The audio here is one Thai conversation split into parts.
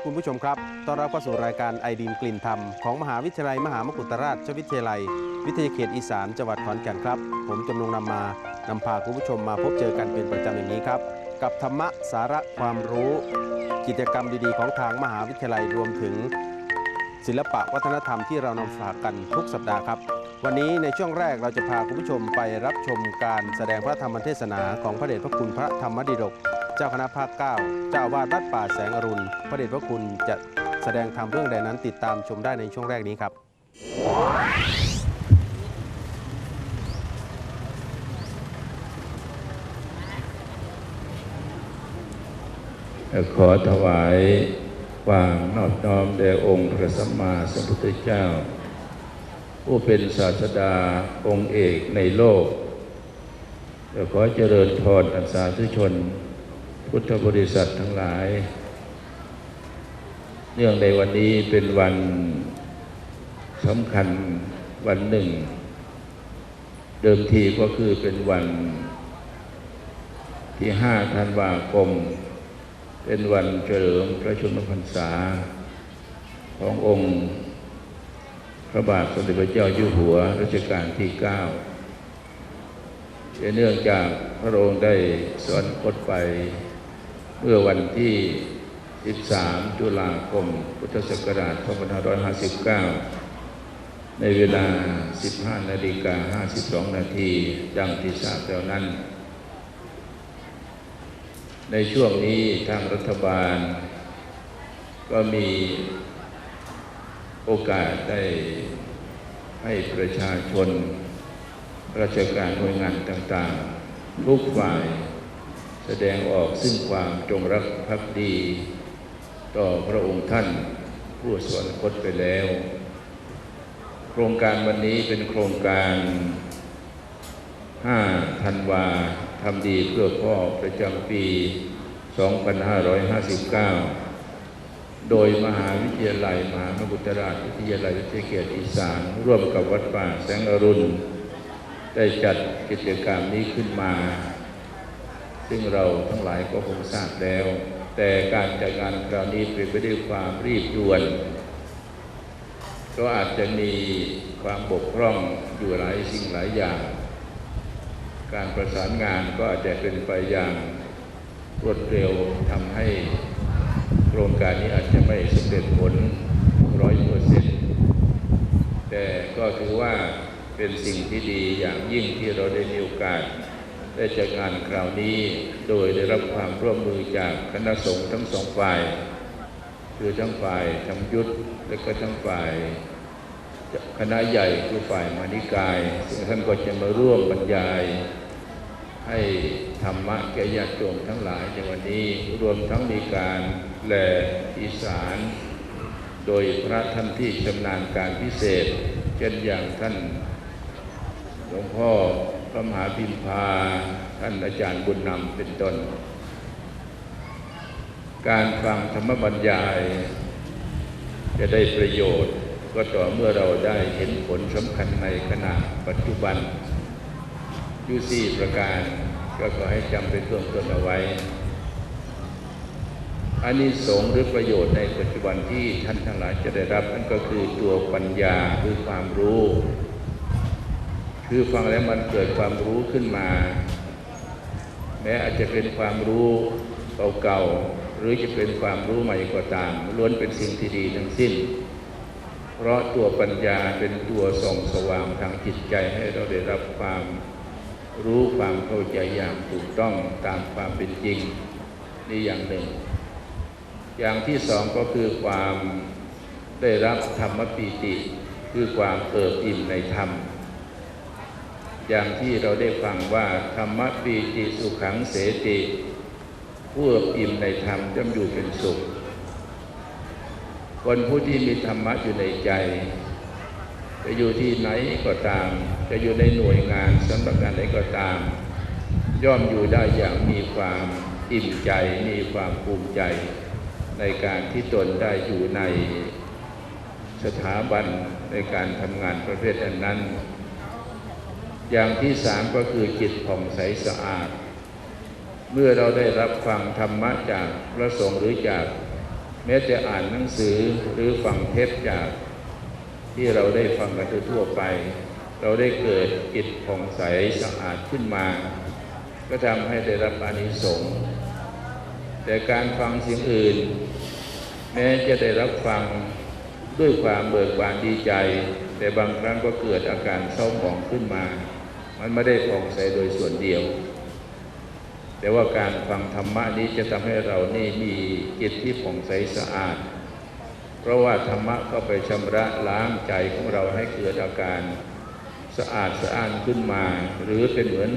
สวัสดีครับคุณผู้ชมครับ ต้อนรับเข้าสู่รายการไอดีนกลิ่นธรรมของมหาวิทยาลัยมหามกุฏราชวิทยาลัย วิทยาเขตอีสานจังหวัดขอนแก่นครับ ผมจำนงนำมานำพาคุณผู้ชมมาพบเจอกันเป็นประจำอย่างนี้ครับ กับธรรมะสาระความรู้ กิจกรรมดีๆ ของทางมหาวิทยาลัยรวมถึง ศิลปะวัฒนธรรมที่เรานำฝากกันทุกสัปดาห์ครับ วันนี้ในช่วงแรกเราจะพาคุณผู้ชมไปรับชมการแสดงพระธรรมเทศนาของพระเดชพระคุณพระธรรมดิดก จ้าคณะภาค 9 เจ้าอาวาสวัดป่าแสงอรุณ พระเดชพระคุณจะแสดงธรรมเรื่องใดนั้นติดตามชมได้ในช่วงแรกนี้ครับ ขอถวายความนอบน้อมแด่องค์พระสัมมาสัมพุทธเจ้า ผู้เป็นศาสดาองค์เอกในโลกขอเจริญพรอันสาธุชน พุทธบริษัททั้งหลาย เนื่องในวันนี้เป็นวันสำคัญวันหนึ่ง เดิมทีก็คือเป็นวันที่ห้าธันวาคม เป็นวันเฉลิมพระชนมพรรษา ขององค์พระบาทสมเด็จพระเจ้าอยู่หัวรัชกาลที่เก้าเนื่องจากพระองค์ได้สวรรคตไป เมื่อวันที่ 13 ตุลาคม พุทธศักราช 2559 ในเวลา 15 นาฬิกา 52 นาที ดังที่ทราบแล้วนั้น ในช่วงนี้ทางรัฐบาล ก็มีโอกาสได้ให้ประชาชน ราชการหน่วยงานต่างๆ ทุกฝ่าย แสดงออกซึ่งความจงรักภักดี ต่อพระองค์ท่านผู้สวรรคตไปแล้ว โครงการวันนี้เป็นโครงการ 5 ธันวาทำดีเพื่อพ่อประจำปี 2559 โดยมหาวิทยาลัย มหามกุฏราชวิทยาลัยวิทยาเขตอีสานร่วมกับวัดป่าแสงอรุณ ได้จัดกิจกรรมนี้ขึ้นมา ซึ่งเราทั้งหลายก็คงทราบแล้ว แต่การจัดงานคราวนี้เป็นไปด้วยความรีบด่วน ก็อาจจะมีความบกพร่องอยู่หลายสิ่งหลายอย่าง การประสานงานก็อาจจะเป็นไปอย่างรวดเร็วทำให้โครงการนี้อาจจะไม่สำเร็จผลร้อยเปอร์เซ็นต์แต่ก็ถือว่าเป็นสิ่งที่ดีอย่างยิ่งที่เราได้มีโอกาส ได้จัดงานคราวนี้โดยได้รับความร่วมมือจากคณะสงฆ์ทั้งสองฝ่าย คือทั้งฝ่ายธรรมยุทธและก็ทั้งฝ่ายคณะใหญ่คือฝ่ายมานิกายซึ่งท่านก็จะมาร่วมบรรยาย ให้ธรรมะแก่ญาติโยมทั้งหลายในวันนี้รวมทั้งมีการแปลอีสาน โดยพระท่านที่ชำนาญการพิเศษ เช่นอย่างท่านหลวงพ่อ พระมหาพิมพาท่านอาจารย์บุญนำเป็นต้น การฟังธรรมบรรยาย จะได้ประโยชน์ก็ต่อเมื่อเราได้เห็นผลสำคัญในขณะปัจจุบันยู่สี่ประการก็ขอให้จำเป็นเบื้องต้นเอาไว้อันนี้สงส์หรือประโยชน์ในปัจจุบันที่ท่านทั้งหลายจะได้รับนั่นก็คือตัวปัญญาคือความรู้ คือฟังแล้วมันเกิดความรู้ขึ้นมา แม้อาจจะเป็นความรู้เก่าๆหรือจะเป็นความรู้ใหม่ก็ตาม ล้วนเป็นสิ่งที่ดีทั้งสิ้น เพราะตัวปัญญาเป็นตัวส่องสว่างทางจิตใจให้เราได้รับความรู้ความเข้าใจอย่างถูกต้องตามความเป็นจริงนี่อย่างหนึ่ง อย่างที่สองก็คือความได้รับธรรมปีติ คือความเอิบอิ่มในธรรม อย่างที่เราได้ฟังว่าธรรมปีติสุขังเสติผู้อิ่มในธรรมย่อมอยู่เป็นสุข คนผู้ที่มีธรรมะอยู่ในใจ จะอยู่ที่ไหนก็ตาม จะอยู่ในหน่วยงานสำนักงานใดก็ตาม ย่อมอยู่ได้อย่างมีความอิ่มใจมีความภูมิใจ ในการที่ตนได้อยู่ในสถาบันในการทำงานประเภทอันนั้น อย่างที่สามก็คือจิตผ่องใสสะอาด เมื่อเราได้รับฟังธรรมะจากพระสงฆ์หรือจาก แม้จะอ่านหนังสือหรือฟังเทปจาก ที่เราได้ฟังกันทั่วไป เราได้เกิดจิตผ่องใสสะอาดขึ้นมา ก็ทำให้ได้รับอานิสงส์แต่การฟังสิ่งอื่น แม้จะได้รับฟังด้วยความเบิกบานดีใจ แต่บางครั้งก็เกิดอาการเศร้าหมองขึ้นมา มันไม่ได้ผ่องใสโดยส่วนเดียว แต่ว่าการฟังธรรมะนี้จะทำให้เรานี่มีจิตที่ผ่องใสสะอาด เพราะว่าธรรมะก็ไปชำระล้างใจของเราให้เกิดอาการสะอาดสะอ้านขึ้นมา หรือเป็นเหมือน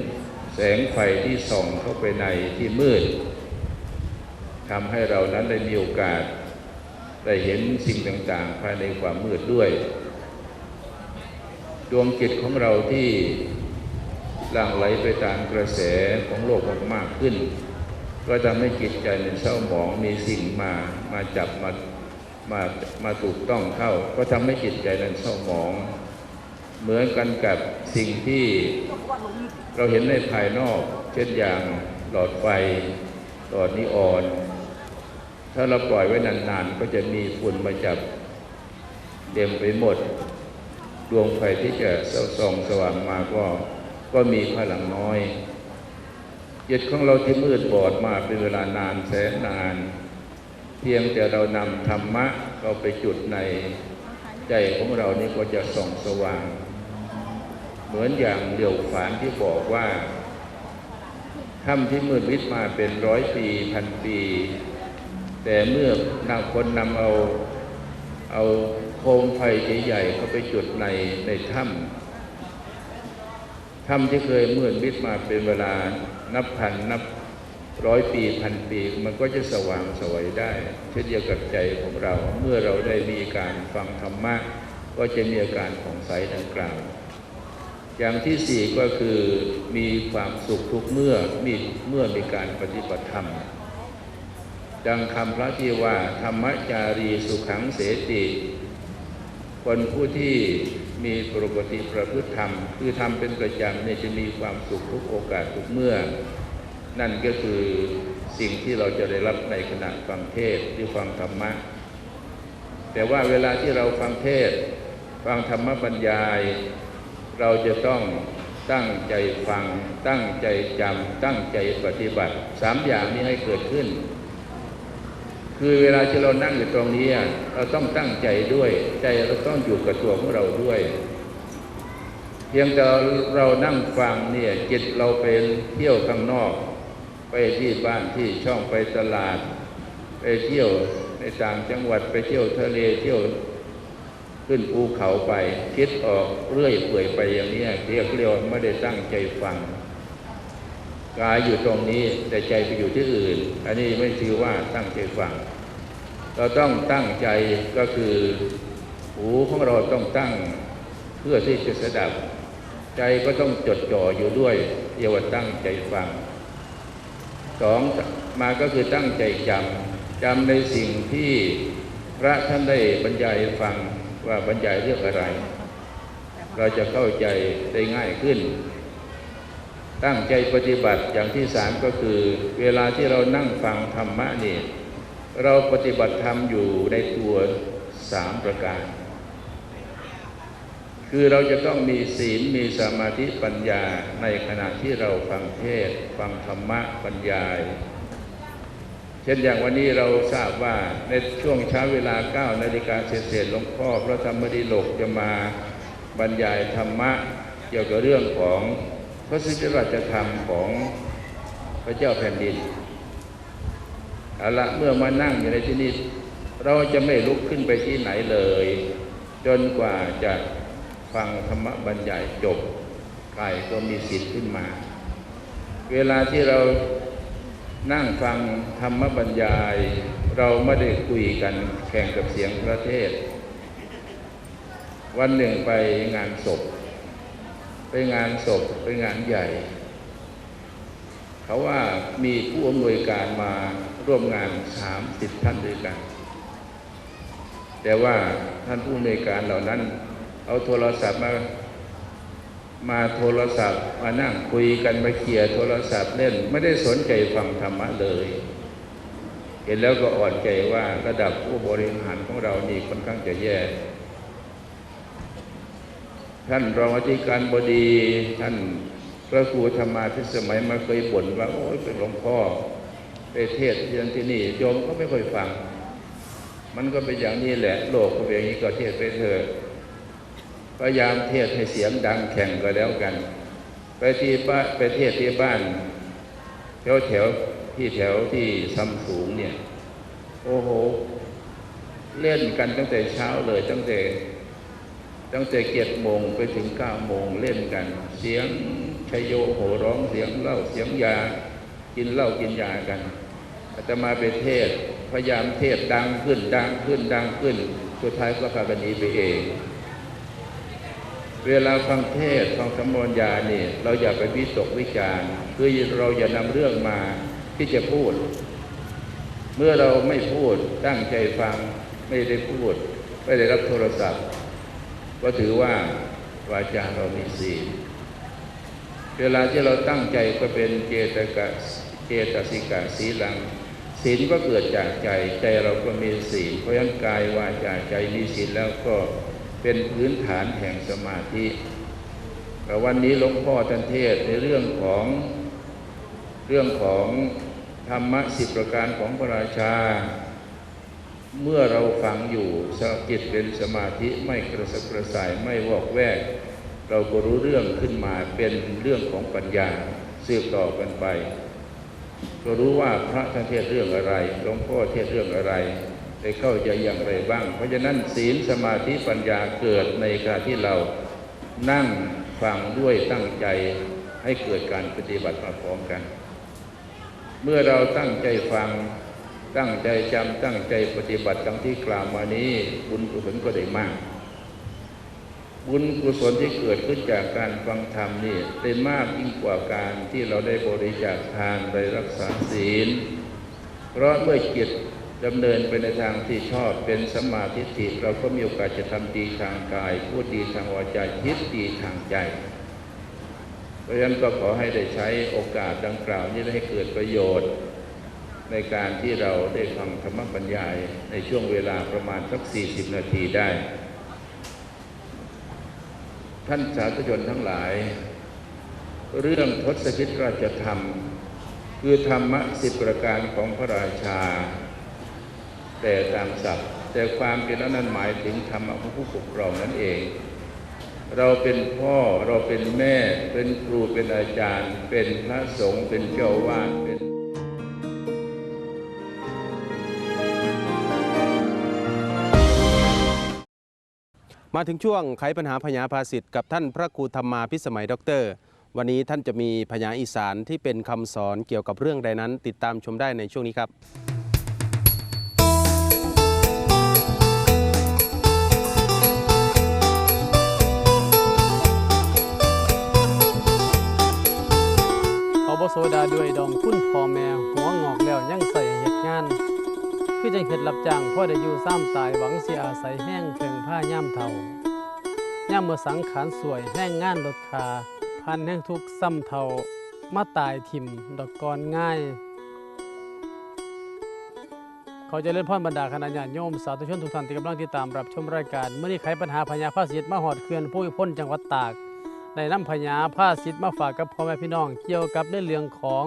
แสงไฟที่ส่องเข้าไปในที่มืดทำให้เรานั้นได้มีโอกาส ได้เห็นสิ่งต่างๆ ภายในความมืดด้วย ดวงจิตของเราที่ หลั่งไหลไปตามกระแสของโลกมากขึ้น ก็ทำให้จิตใจในเศร้าหมองมีสิ่งมามาจับมามามาถูกต้องเข้า ก็ทำให้จิตใจนั้นเศร้าหมอง เหมือนกันกับสิ่งที่เราเห็นในภายนอก เช่นอย่างหลอดไฟหลอดนิออน ถ้าเราปล่อยไว้นานๆ ก็จะมีฝุ่นมาจับเต็มไปหมด ดวงไฟที่จะส่องสว่างมาก็ ก็มีพลังน้อยจิตของเราที่มืดบอดมาเป็นเวลานานแสนนาน เพียงแต่เรานำธรรมะเข้าไปจุดในใจของเรานี่ก็จะส่องสว่าง เหมือนอย่างเดี่ยวฝานที่บอกว่าถ้ำที่มืดมิดมาเป็นร้อยปีพันปี แต่เมื่อนำคนนำเอาเอาโคมไฟใหญ่ๆเข้าไปจุดในในถ้ำ ถ้ำที่เคยมืดมิดมาเป็นเวลานับพันนับร้อยปีพันปี มันก็จะสว่างสวยได้ เช่นเดียวกับใจของเรา เมื่อเราได้มีการฟังธรรมะก็จะมีอาการผ่องใสดังกล่าว อย่างที่สี่ก็คือมีความสุขทุกเมื่อมีเมื่อมีการปฏิบัติธรรม ดังคำพระที่ว่าธรรมจารีสุขังเสติ คนผู้ที่มีปกติประพฤ ธรรมคือทำเป็นประจำเนี่ยจะมีความสุขทุกโอกาสทุกเมื่อ นั่นก็คือสิ่งที่เราจะได้รับในขณะฟังเทศหรือฟังธรรมะ แต่ว่าเวลาที่เราฟังเทศ ฟังธรรมบรรยาย เราจะต้องตั้งใจฟัง ตั้งใจจำตั้งใจปฏิบัติสามอย่างนี้ให้เกิดขึ้น คือเวลาที่เรานั่งอยู่ตรงนี้เราต้องตั้งใจด้วย ใจเราต้องอยู่กับตัวของเราด้วย พียงแต่เรานั่งฟังเนี่ยจิตเราเป็นเที่ยวข้างนอก ไปที่บ้านที่ช่องไปตลาด ไปเที่ยวในต่างจังหวัดไปเที่ยวทะเลเที่ยวขึ้นภูเขาไปคิดออกเรื่อยเปื่อยไปอย่างนี้เรียกเรียวไม่ได้ตั้งใจฟังกายอยู่ตรงนี้แต่ใจไปอยู่ที่อื่น อันนี้ไม่ถือว่าตั้งใจฟัง เราต้องตั้งใจก็คือหูของเราต้องตั้งเพื่อที่จะสดับ ใจก็ต้องจดจ่ออยู่ด้วยเรียกว่าตั้งใจฟังสองมาก็คือตั้งใจจำจำในสิ่งที่พระท่านได้บรรยายฟังว่าบรรยายเรื่องอะไร เราจะเข้าใจได้ง่ายขึ้น ตั้งใจปฏิบัติอย่างที่สามก็คือ เวลาที่เรานั่งฟังธรรมะนี่เราปฏิบัติธรรมอยู่ในตัวสามประการ คือเราจะต้องมีศีลมีสมาธิปัญญาในขณะที่เราฟังเทศฟังธรรมะบรรยาย เช่นอย่างวันนี้เราทราบว่าในช่วงเช้าเวลา 9 นาฬิกาเศษหลวงพ่อพระธรรมดิโลกจะมาบรรยายธรรมะเกี่ยวกับเรื่องของพระสิทธิราชธรรมของพระเจ้าแผ่นดินเอาละเมื่อมานั่งอยู่ในที่นี้เราจะไม่ลุกขึ้นไปที่ไหนเลย จนกว่าจะ ฟังธรรมบรรยายจบกายก็มีสิทธิ์ขึ้นมา เวลาที่เรานั่งฟังธรรมบรรยาย เราไม่ได้คุยกันแข่งกับเสียงประเทศ วันหนึ่งไปงานศพ ไปงานศพไปงานใหญ่ เขาว่ามีผู้อำนวยการมาร่วมงานสามสิบท่านด้วยกัน แต่ว่าท่านผู้อำนวยการเหล่านั้น เอาโทรศัพท์มามาโทรศัพท์ มานั่งคุยกันมาเคลียโทรศัพท์เล่น ไม่ได้สนใจฟังธรรมะเลย เห็นแล้วก็อ่อนใจว่าระดับผู้บริหารของเรานี่ค่อนข้างจะแย่ ท่านรองอธิการบดีท่านพระครูธรรมาพิสมัยมาเคยบ่นว่า โอ้ยเป็นหลวงพ่อไปเทศน์ที่นั่นที่นี่โยมก็ไม่ค่อยฟัง มันก็เป็นอย่างนี้แหละ โลกก็เป็นอย่างนี้ก็เทศไปเถอะ พยายามเทศให้เสียงดังแข่งก็แล้วกัน ไปที่บ้านไปเทศที่บ้านแถวแถวที่แถวที่ซัมสูงเนี่ย โอ้โห เล่นกันตั้งแต่เช้าเลยตั้งแต่ ตั้งแต่เจ็ดโมงไปถึงเก้าโมงเล่นกัน เสียงชยโยโหร้องเสียงเล้าเสียงยา กินเหล้ากินยากันอาตมาไปเทศพยายามเทศดังขึ้นดังขึ้นดังขึ้น สุดท้ายก็พากันหนีไปเอง เวลาฟังเทศฟังธรรมยาเนี่ยเราอย่าไปวิตกวิจารคือเราอย่านำเรื่องมาที่จะพูด เมื่อเราไม่พูดตั้งใจฟังไม่ได้พูด ไม่ได้รับโทรศัพท์ ก็ถือว่าวาจาเรามีศีลเวลาที่เราตั้งใจก็เป็นเจตกะเจตสิกะสีลังศีลก็เกิดจากใจใจเราก็มีศีลเพราะฉะนั้นกายวาจาใจมีศีลแล้วก็ เป็นพื้นฐานแห่งสมาธิแต่วันนี้หลวงพ่อท่านเทศในเรื่องของเรื่องของธรรมะสิบประการของพระราชา เมื่อเราฟังอยู่สจิตเป็นสมาธิไม่กระสับกระส่ายไม่วอกแวก เราก็รู้เรื่องขึ้นมาเป็นเรื่องของปัญญาสืบต่อกันไป ก็รู้ว่าพระท่านเทศเรื่องอะไรหลวงพ่อเทศเรื่องอะไร ได้เข้าใจอย่างไรบ้าง เพราะฉะนั้นศีลสมาธิปัญญาเกิดในการที่เรานั่งฟังด้วยตั้งใจให้เกิดการปฏิบัติมาพร้อมกัน เมื่อเราตั้งใจฟังตั้งใจจำตั้งใจปฏิบัติดังที่กล่าวมานี้ บุญกุศลก็ได้มาก บุญกุศลที่เกิดขึ้นจากการฟังธรรมนี่ได้มากยิ่งกว่าการที่เราได้บริจาคทานได้รักษาศีล เพราะเมื่อจิต ดำเนินไปในทางที่ชอบเป็นสมาทิฏฐิเราก็มีโอกาสจะทำดีทางกาย พูดดีทางวาจาคิดดีทางใจเพราะฉะนั้นก็ขอให้ได้ใช้โอกาสดังกล่าวนี้ให้เกิดประโยชน์ ในการที่เราได้ฟังธรรมบรรยายในช่วงเวลาประมาณสัก 40 นาทีได้ ท่านสาธุชนทั้งหลาย เรื่องทศพิธราชธรรม คือธรรมะสิบประการของพระราชา แต่ตามศัพท์แต่ความเป็นนั้นหมายถึงธรรมะของผู้ปกครองนั่นเอง เราเป็นพ่อเราเป็นแม่ เป็นครูเป็นอาจารย์ เป็นพระสงฆ์เป็นเจ้าวาดเป็นมาถึงช่วงไขปัญหาพญาภาสิทธิ์กับท่านพระครูธรรมาพิสมัยด็อกเตอร์ วันนี้ท่านจะมีพญาอีสานที่เป็นคำสอนเกี่ยวกับเรื่องใดนั้น ติดตามชมได้ในช่วงนี้ครับ ได้อยู่ซ้ำตายหวังเสิอาศัยแห้งเพิงผ้าย่ามเฒ่าย่ามเมื่อสังขารสวยแห้งงานลดคาพันแห้งทุกซ้ำเฒ่ามาตายทิมดอกกรง่าย เขาจะเล่นพ่อนบรรดาคณะญาติโยม สาธุชนทุกท่านที่กำลังติดตามรับชมรายการเมื่อนี้ไขปัญหาพญาภาษิตมาหอดเขื่อนผู้พิพ้นจังหวัดตากได้ำพญาผ้าสิทธิ์มาฝากกับพ่อแม่พี่น้อง เกี่ยวกับในเรื่องของ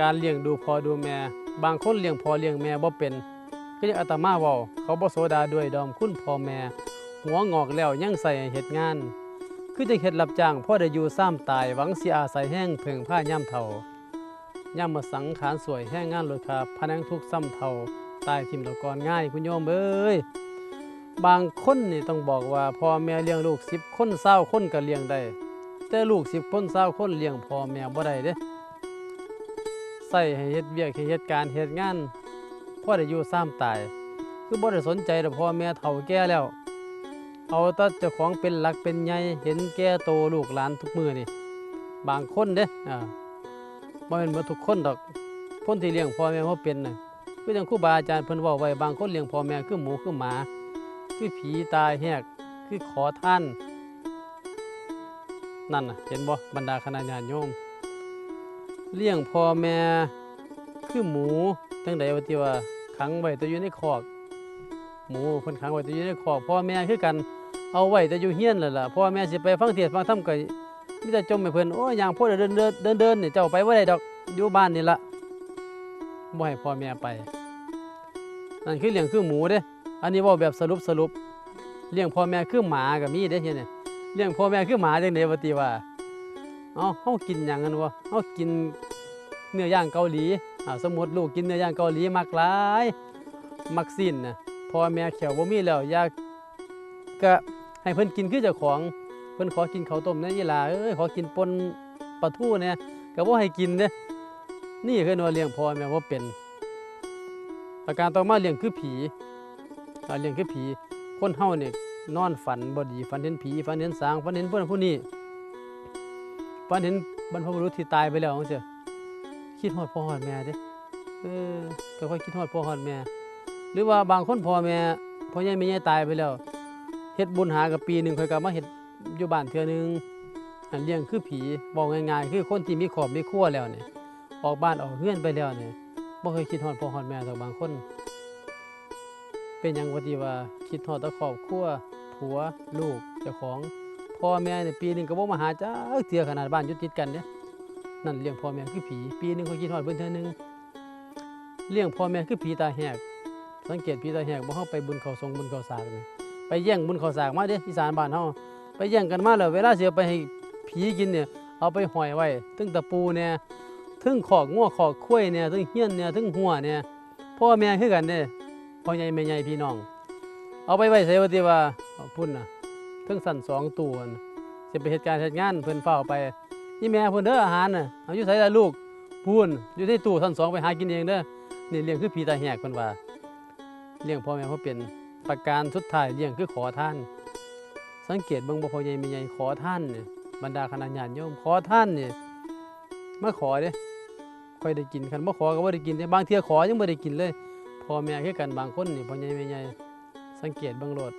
การเลี้ยงดูพอดูแม่ บางคนเลี้ยงพ่อเลี้ยงแม่บ่เป็น ก็ยังอาตมาว้าเขาบ่โสดาด้วยดอมคุณพ่อแม่ หัวงอกแล้วยังใส่ให้เฮ็ดงาน คือจะเฮ็ดรับจ้างพ่อได้อยู่ซ้ำตายหวังเสิอาศัยแห้งเพิงผ้าย่ำเฒ่าย่ำมาสังขารสวยแห้งงานลดคาพนังทุกซ้ำเฒ่าตายทิมตะกอนง่ายคุณโยมเอ้ยบางคนนี่ต้องบอกว่าพ่อแม่เลี้ยงลูกสิบคนเศร้าคนก็เลี้ยงได้ แต่ลูกสิบคนเศร้าคนเลี้ยงพ่อแม่บ่ได้เด้ใส่ให้เฮ็ดเวียกให้เฮ็ดการเฮ็ดงาน พ่อได้อยู่ซ้ำตาย คือบ่ได้สนใจดอกพ่อแม่เฒ่าแก่แล้ว เอาแต่เจ้าของเป็นหลักเป็นใหญ่เห็นแก่โตลูกหลานทุกมือนี่บางคนเด้อ่าบ่แม่นบ่ทุกคนดอกคนที่เลี้ยงพ่อแม่บ่เป็นน่ะคือจังครูบาอาจารย์เพิ่นเว้าไว้บางคนเลี้ยงพ่อแม่คือหมูคือหมาคือผีตายแหกคือขอท่านนั่นน่ะเห็นบ่บรรดาคณะญาติโยม เลี้ยงพ่อแม่คือหมูต่จังไดว่าที่ว่า ขังไว้แต่อยู่ในคอก หมูเพิ่นขังไว้แต่อยู่ในคอกพ่อแม่คือกันเอาไว้แต่อยู่เฮียนนั่นล่ะพ่อแม่สิไปฟังเทศน์ฟังธรรมก็มีแต่จมให้เพิ่นโอ้ยย่างพ่อเดินเดินเดินเดินนี่เจ้าไปบ่าได้ดอกอยู่บ้านนี่ล่ะบ่ให้พ่อแม่ไปนั่นคือเลี้ยงคือหมูเด้อันนี้ว้าแบบสรุปสรุปเลี้ยงพ่อแม่คือหมาก็มีเด้เฮ็ดนี่เลี้ยงพ่อแม่คือหมาจังได๋ว่าติว่าเอ้าเฮากินหยังกันวะเฮากินเนื้อย่างเกาหลี สมมุติลูกกินเนื้อย่างเกาหลีมักหลายมักสิ้นนะพ่อแม่แขวบ่มีแล้วอยากก็ให้เพิ่นกินคือเจ้าของเพิ่นขอกินข้าวต้มนะยีหลาเอ้ยขอกินปนปลาทูเนี่ยก็บ่ให้กินเด้นี่คือว่าเลี้ยงพ่อแม่บ่เป็นประการต่อมาเลี้ยงคือผีเลี้ยงคือผี คนเฮาเนี่ยนอนฝันบ่ดีฝันเห็นผีฝันเห็นสางฝันเห็นผู้นั้นผู้นี้ฝันเห็นบรรพบุรุษที่ตายไปแล้วจังซี่ คิดฮอดพ่อฮอดแม่เด้เออค่อยๆคิดฮอดพ่อฮอดแม่ หรือว่าบางคนพ่อแม่พ่อใหญ่แม่ใหญ่ตายไปแล้วเฮ็ดบุญหากับปีหนึ่งค่อยกลับมาเฮ็ดอยู่บ้านเทื่อนึงอันเลี้ยงคือผีบอกง่ายๆคือคนที่มีครอบมีครัวแล้วเนี่ยออกบ้านออกเฮือนไปแล้วเนี่ยบ่เคยคิดฮอดพ่อฮอดแม่ดอกบางคน เป็นหยังว่าที่ว่าคิดฮอดแต่ครอบครัวผัวลูกเจ้าของพ่อแม่เนี่ยปีหนึงก็บ่มาหาจักเทื่อขนาดบ้านอยู่ติดกันเด้ นั่นเลี้ยงพ่อแม่คือผี ปีหนึงเขาคิดฮอดเพิ่นเทื่อนึงเลี้ยงพ่อแม่คือผีตาแหก สังเกตพี่ตาแหกบ่เฮาไปบุญเขาทรงบุญเขาสากนี่ไปแย่งบุญเขาสากมาเด้อีสานบ้านเฮาไปแย่งกันมาแล้วเวลาเสิเอาไปให้ผีกินเนี่ยเอาไปห้อยไว้ถึงตะปูเนี่ยถึงขอกงัวขอกข้วยเนี่ยถึงเฮียนเนี่ยถึงหัวเนี่ยพ่อแม่คือกันเด้พ่อใหญ่แม่ใหญ่พี่น้อง เอาไปไว้ใส่ว่าติว่าเอาพุ่นน่ะถึงสั่นสองตัวน่ะสิไปเหตุการณ์เหตุงานเพิ่นเฝ้าไป นี่แม่เพิ่นเด้ออาหารน่ะเอาอยู่ใส่ล่ะลูกพุ่นอยู่ในตู้สั่นสองไปหากินเองเด้อนี่เลี้ยงคือผีตาแหกเพิ่นว่า เลี้ยงพ่อแม่เขาเป็นประการสุดท้ายเลี้ยงคือขอท่าน สังเกตเบิ่งบ่พ่อใหญ่แม่ใหญ่ขอท่านเนี่ยบรรดาคณะญาติโยมขอท่านเนี่ยมาขอเด้ค่อยได้กินคันบ่ขอก็บ่ได้กินเด้บางเที่ยขอยังบ่ได้กินเลยพ่อแม่คือกันบางคนนี่พ่อใหญ่แม่ใหญ่สังเกตเบิ่งโลด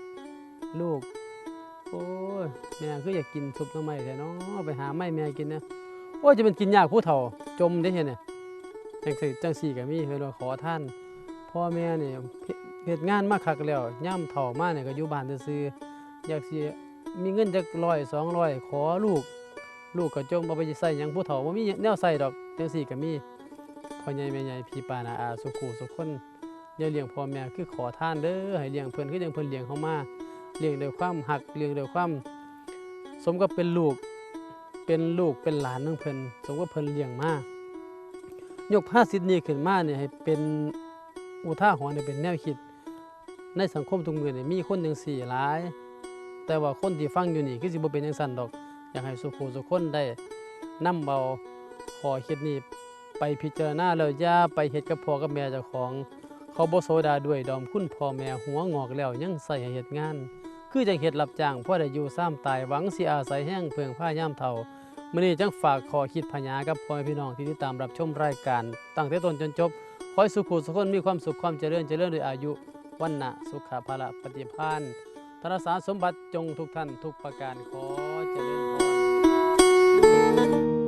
ลูก โอ้ยแม่คืออยากกินซุปหน่อไม้แท้เนาะไปหาไม้แม่กินนะโอ้ยจะเป็นกินยากผู้เฒ่าจมได้เห็นเนี่ยจังซี่จังซี่ก็มีเพิ่นว่าขอท่านพ่อแม่เนี่ยเฮ็ดเฮ็ดงานมาคักแล้วย่ำเฒ่ามาเนี่ยก็อยู่บ้านซื่ออยากสิมีเงินจักร้อยสองร้อยขอลูก ลูกก็จมเอาไปใส่หยังผู้เฒ่าบ่มีแนวใส่ดอกจังซี่ก็มีพ่อใหญ่แม่ใหญ่พี่ป้าน้าอาสุขูสุขคนอย่าเลี้ยงพ่อแม่คือขอท่านเด้อให้เลี้ยงเพิ่นคือจังเพิ่นเลี้ยงเฮามา เลี้ยงด้วยความหักเลี้ยงด้วยความสมกับเป็นลูกเป็นลูกเป็นหลานของเพิ่นสมกับเพิ่นเลี้ยงมายกภาษิตนี้ขึ้นมาเนี่ยให้เป็นอุท่าหรณ์เนี่ยเป็นแนวคิด ในสังคมทุกเมืองเนี่ยมีคนจังสี่หลาย แต่ว่าคนที่ฟังอยู่นี่คือสิบ่เป็นจังซั่นดอก อยากให้สุขูสุขคนได้นำเอาขอคิดนี้ไปพิจารณาแล้วอย่าไปเฮ็ดกับพ่อกับแม่เจ้าของ เขาบ่โซดาด้วยดอมคุณพ่อแม่หัวงอกแล้วยังใส่ให้เฮ็ดงาน คือจังเฮ็ดรับจ้างพ่อได้อยู่ซ้ำตายหวังสิอาศัยแห้งเพิงผ้ายามเฒ่ามื้อนี้จังฝากขอคิดพญากับพ่อแม่พี่น้องที่ติดตามรับชมรายการ ตั้งแต่ต้นจนจบขอให้สุขุสุขคนมีความสุขความเจริญเจริญด้วยอายุวันนะสุขภาละปฏิภาณธนสารสมบัติจงทุกท่านทุกประการขอเจริญพร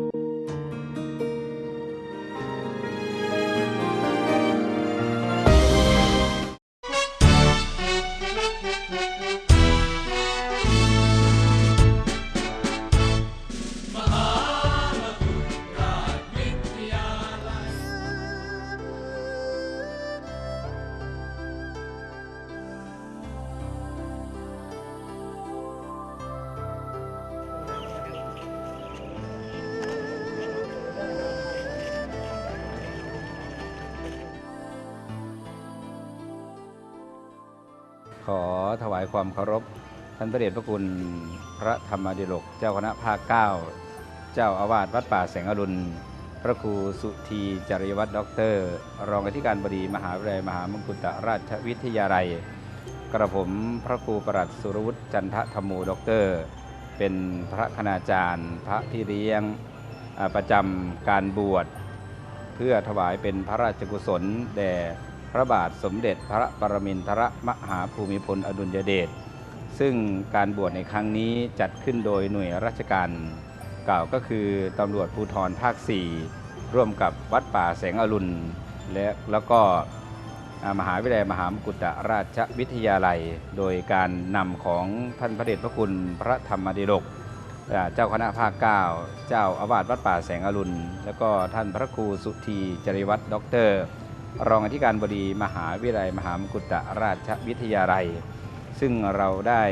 ความเคารพท่านพระเดชพระคุณพระธรรมดิโลกเจ้าคณะภาคเก้าเจ้าอาวาสวัดป่าแสงอรุณ พระครูสุธีจริยวัฒน์ด็อกเตอร์ รองอธิการบดีมหาวิทยาลัยมหามงกุฎราชวิทยาลัย กระผมพระครูประหลัดสุรวุฒิจันทธรรมโมด็อกเตอร์ เป็นพระคณาจารย์ พระพี่เลี้ยงประจำการบวช เพื่อถวายเป็นพระราชกุศลแด่ พระบาทสมเด็จพระปรมินทรมหาภูมิพลอดุลยเดชซึ่งการบวชในครั้งนี้จัดขึ้นโดยหน่วยราชการกล่าวก็คือตำรวจภูธรภาค 4 ร่วมกับวัดป่าแสงอรุณ และแล้วก็มหาวิทยาลัยมหามกุฏราชวิทยาลัย โดยการนำของท่านพระเดชพระคุณพระธรรมดิลกเจ้าคณะภาค 9 เจ้าอาวาสวัดป่าแสงอรุณ แล้วก็ท่านพระครูสุธีจริวัตรด็อกเตอร์ รองอธิการบดีมหาวิทยาลัยมหามกุฏราชวิทยาลัย ซึ่งเราได้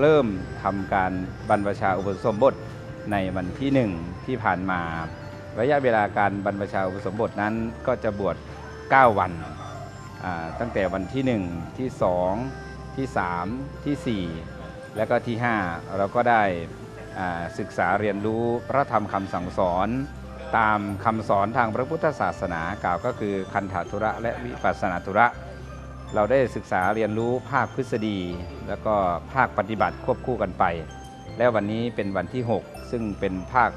เริ่มทำการบรรพชาอุปสมบทในวันที่หนึ่งที่ผ่านมา ระยะเวลาการบรรพชาอุปสมบทนั้นก็จะบวช 9 วัน ตั้งแต่วันที่ 1 ที่ 2 ที่ 3 ที่ 4 และก็ที่ 5 เราก็ได้ศึกษาเรียนรู้พระธรรมคำสั่งสอน ตามคำสอนทางพระพุทธศาสนากล่าวก็คือคันธทุระและวิปัสสนาธุระ เราได้ศึกษาเรียนรู้ภาคพฤษฎี แล้วก็ภาคปฏิบัติควบคู่กันไป และวันนี้เป็นวันที่ 6 ซึ่งเป็นภาค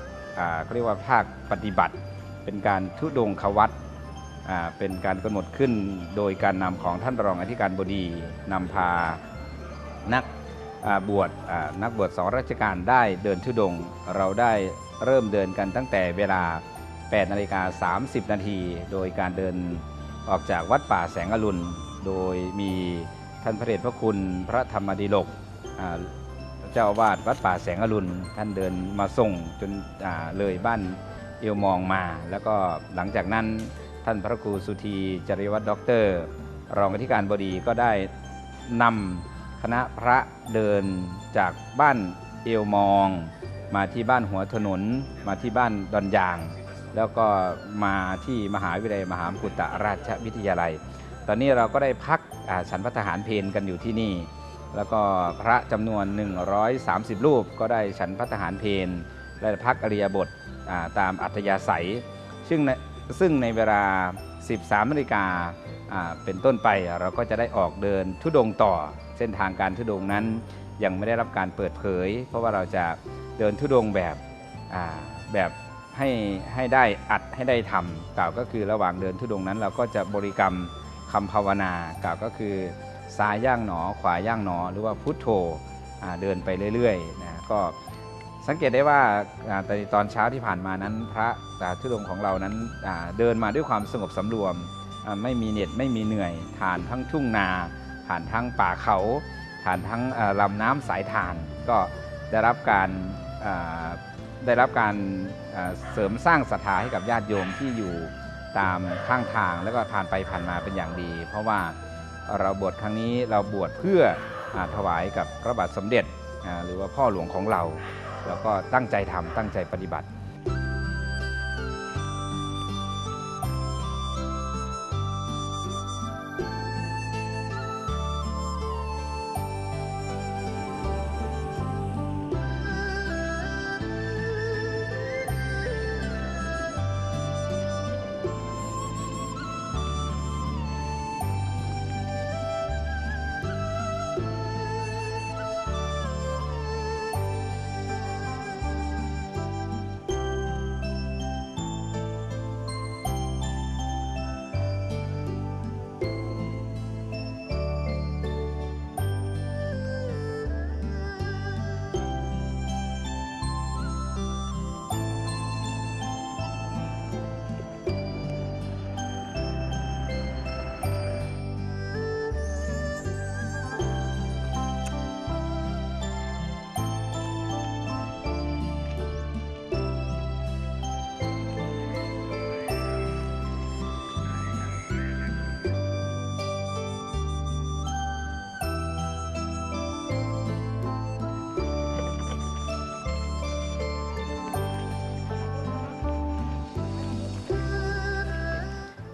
เขาเรียกว่าภาคปฏิบัติ เป็นการทุดงควัตเป็นการกำหนดขึ้นโดยการนำของท่านรองอธิการบดีนำพานักบวชนักบวชสองราชการได้เดินทุดงเราได้ เริ่มเดินกันตั้งแต่เวลา 8 นาฬิกา 30 นาที โดยการเดินออกจากวัดป่าแสงอรุณ โดยมีท่านพระเดชพระคุณพระธรรมดิลกเจ้าอาวาสวัดป่าแสงอรุณ ท่านเดินมาส่งจนเลยบ้านเอวมองมา แล้วก็หลังจากนั้นท่านพระครูสุธีจริวัตรด็อกเตอร์ รองอธิการบดีก็ได้นำคณะพระเดินจากบ้านเอวมอง มาที่บ้านหัวถนน มาที่บ้านดอนยาง แล้วก็มาที่มหาวิทยาลัยมหามกุฏราชวิทยาลัย ตอนนี้เราก็ได้พักฉันพัฒหารเพนกันอยู่ที่นี่ แล้วก็พระจำนวน 130 รูปก็ได้ฉันพัฒหารเพนและพักอริยบทาตามอัธยาศัย ซึ่งซึ่งในเวลา 13นาฬิกาเป็นต้นไปเราก็จะได้ออกเดินทุดงต่อเส้นทางการทุดงนั้น ยังไม่ได้รับการเปิดเผย เพราะว่าเราจะเดินทุดงแบบแบบให้ให้ได้อัดให้ได้ทำกล่าวก็คือระหว่างเดินทุดงนั้น เราก็จะบริกรรมคำภาวนากล่าวก็คือซ้ายย่างหนอ ขวาย่างหนอ หรือว่าพุทโธเดินไปเรื่อยๆนะก็สังเกตได้ว่าแต่ตอนเช้าที่ผ่านมานั้น พระสาธุดงของเรานั้นเดินมาด้วยความสงบสำรวม ไม่มีเหน็ดไม่มีเหนื่อยผ่านทั้งทุ่งนา ผ่านทั้งป่าเขา ผ่านทั้งลำน้ำสายทาน ก็ได้รับการได้รับการเสริมสร้างศรัทธาให้กับญาติโยมที่อยู่ตามข้างทางแล้วก็ผ่านไปผ่านมาเป็นอย่างดี เพราะว่าเราบวชครั้งนี้เราบวชเพื่ออถวายกับพระบาทสมเด็จหรือว่าพ่อหลวงของเรา แล้วก็ตั้งใจทำตั้งใจปฏิบัติ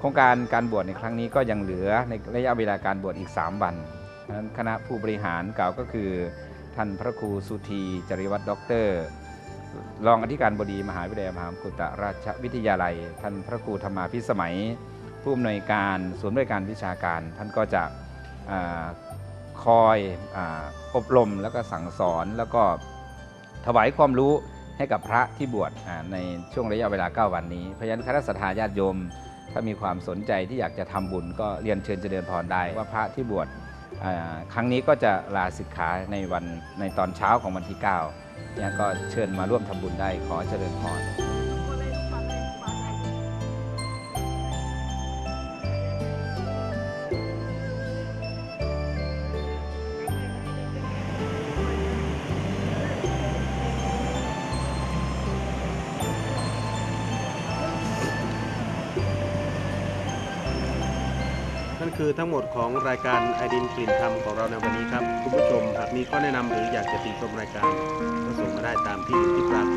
รงการการบวชในครั้งนี้ก็ยังเหลือในระยะเวลาการบวชอีก 3 วันนั้นคณะผู้บริหารกล่าวก็คือท่านพระครูสุธีจริวัตรด็อกเตอร์รองอธิการบดีมหาวิทยาลัยมหามกุฏราชวิทยาลัย ท่านพระครูธรรมาพิสมัย ผู้อำนวยการศูนย์บริการวิชาการ ท่านก็จะอคอยออบรมแล้วก็สั่งสอนแล้วก็ถวายความรู้ให้กับพระที่บวชในช่วงระยะเวลา 9 วันนี้เพราะฉะนั้นคณะสัตยาญาติโยม ถ้ามีความสนใจที่อยากจะทำบุญก็เรียนเชิญเจริญพรได้ ว่าพระที่บวชครั้งนี้ก็จะลาสิกขาในวันในตอนเช้าของวันที่9เนี่ยก็เชิญมาร่วมทำบุญได้ขอเจริญพร ทั้งหมดของรายการไอดินกลิ่นธรรมของเราในวันนี้ครับ คุณผู้ชมหากมีข้อแนะนำหรืออยากจะติชมรายการก็ส่งมาได้ตามที่อยู่ที่ปรากฏ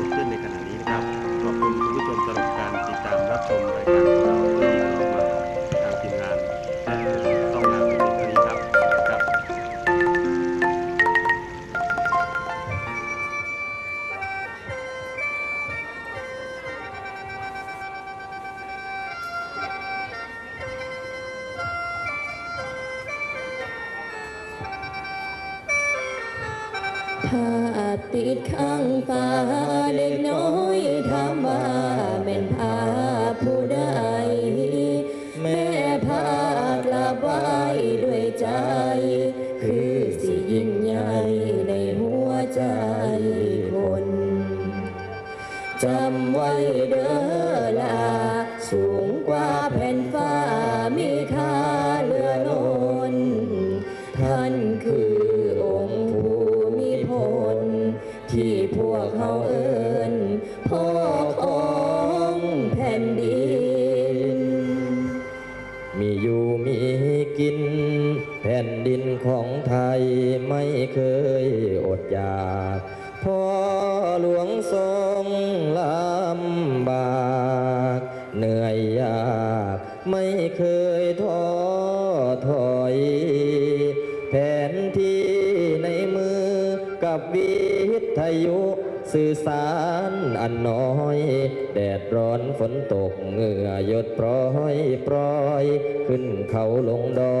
ดข้างฟ้าเด็กน้อย นดินของไทยไม่เคยอดอยากพ่อหลวงทรงลำบากเหนื่อยยากไม่เคยท้อถอย แผนที่ในมือกับวิทยุสื่อสารอันน้อย แดดร้อนฝนตกเหงื่อหยดโปรยปรยขึ้นเขาลงดอย